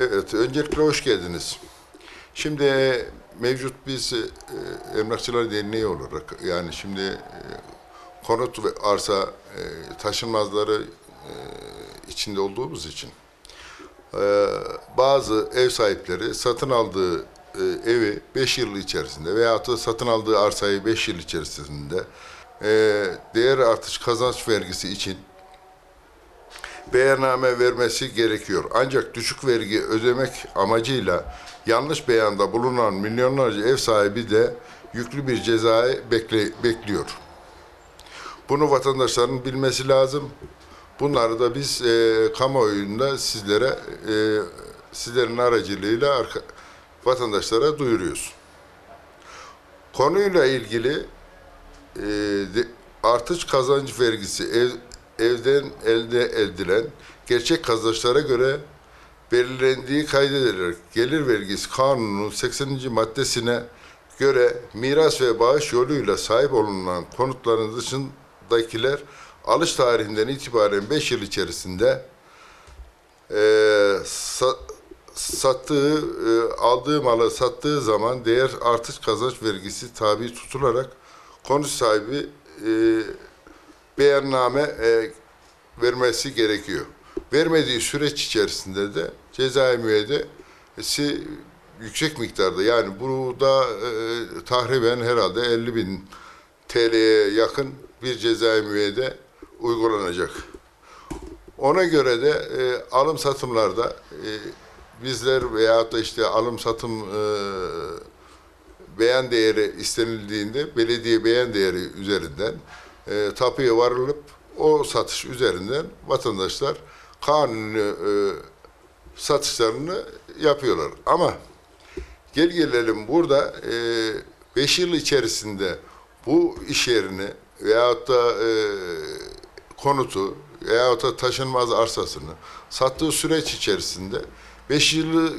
Evet, öncelikle hoş geldiniz. Şimdi mevcut biz e, Emlakçılar Derneği olarak yani şimdi e, konut ve arsa e, taşınmazları e, içinde olduğumuz için e, bazı ev sahipleri satın aldığı e, evi 5 yıl içerisinde veya da satın aldığı arsayı 5 yıl içerisinde e, değer artış kazanç vergisi için beyanname vermesi gerekiyor. Ancak düşük vergi ödemek amacıyla yanlış beyanda bulunan milyonlarca ev sahibi de yüklü bir cezayı bekle, bekliyor. Bunu vatandaşların bilmesi lazım. Bunları da biz e, kamuoyunda sizlere, e, sizlerin aracılığıyla arka, vatandaşlara duyuruyoruz. Konuyla ilgili e, artış kazanç vergisi ev, evden elde edilen gerçek kazançlara göre belirlendiği kaydedilerek gelir vergisi kanununun 80. maddesine göre miras ve bağış yoluyla sahip olunan konutların dışındakiler alış tarihinden itibaren 5 yıl içerisinde eee, sa- sattığı, e, aldığı malı sattığı zaman değer artış kazanç vergisi tabi tutularak konut sahibi e, beyanname e, vermesi gerekiyor. Vermediği süreç içerisinde de cezai müeyyidesi yüksek miktarda yani burada e, tahriben herhalde 50 bin TL'ye yakın bir cezai müeyyide uygulanacak. Ona göre de e, alım satımlarda e, bizler veyahut da işte alım satım e, beyan değeri istenildiğinde belediye beyan değeri üzerinden e, tapuya varılıp o satış üzerinden vatandaşlar kanuni e, satışlarını yapıyorlar. Ama gel gelelim burada 5 yıl içerisinde bu iş yerini veyahut da e, konutu veyahut da taşınmaz arsasını sattığı süreç içerisinde 5 yılı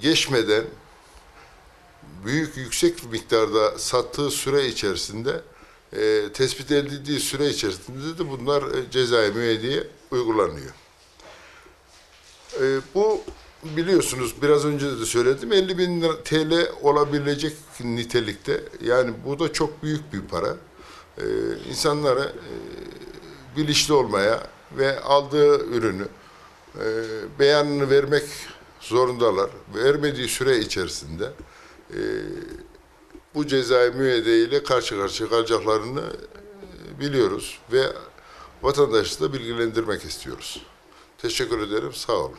geçmeden büyük yüksek miktarda sattığı süre içerisinde e, tespit edildiği süre içerisinde de bunlar e, cezai müeyyideye uygulanıyor. E, bu biliyorsunuz biraz önce de söyledim 50 bin TL olabilecek nitelikte yani bu da çok büyük bir para. E, insanlara e, bilinçli olmaya ve aldığı ürünü e, beyanını vermek zorundalar. Vermediği süre içerisinde e, bu cezai müeyyide ile karşı karşıya kalacaklarını e, biliyoruz ve vatandaşı da bilgilendirmek istiyoruz. Teşekkür ederim, sağ olun.